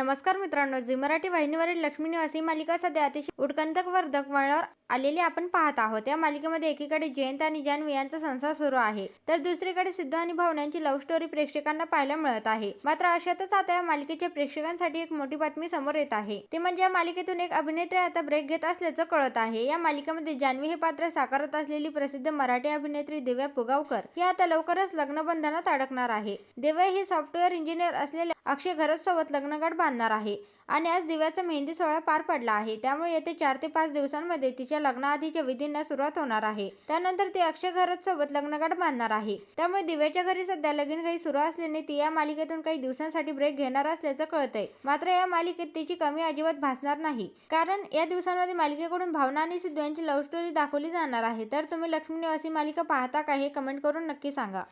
नमस्कार मित्रांनो जी मराठी वाहिनीवरील लक्ष्मी निवासी मालिका सध्या अतिशय उत्कंठवर्धक वळणावर आलेली आपण पाहत आहोत. या मालिकेमध्ये एकीकडे जयंत आणि जान्हवी यांचा संसार सुरू आहे. तर दुसरीकडे सिद्ध आणि भावनांची लव्ह स्टोरी प्रेक्षकांना पाहायला मिळत आहे. मात्र अशातच आता या मालिकेच्या प्रेक्षकांसाठी एक मोठी बातमी समोर येत आहे. ते म्हणजे या मालिकेतून एक अभिनेत्री आता ब्रेक घेत असल्याचं कळत आहे. या मालिकेमध्ये जान्हवी हे पात्र साकारत असलेली प्रसिद्ध मराठी अभिनेत्री दिव्या पुगावकर ही आता लवकरच लग्नबंधनात अडकणार आहे. दिव्या ही सॉफ्टवेअर इंजिनियर असलेल्या अक्षय घरत सोबत लग्नगाठ आणणार आहे. आणि आज दिव्याचा मेहंदी सोहळा पार पडला आहे. त्यामुळे येते चार ते पाच दिवसांमध्ये तिच्या लग्नाआधीच्या विधींना सुरुवात होणार आहे. त्यानंतर ती अक्षय घरत सोबत लग्नगाठ बांधणार आहे. त्यामुळे दिव्याच्या घरी सध्या लगीन काही सुरू असल्याने ती या मालिकेतून काही दिवसांसाठी ब्रेक घेणार असल्याचं कळतंय. मात्र या मालिकेत तिची कमी अजिबात भासणार नाही. कारण या दिवसांमध्ये मालिकेकडून भावना आणि सिद्धू यांची लव्ह स्टोरी दाखवली जाणार आहे. तर तुम्ही लक्ष्मी निवासी मालिका पाहता का हे कमेंट करून नक्की सांगा.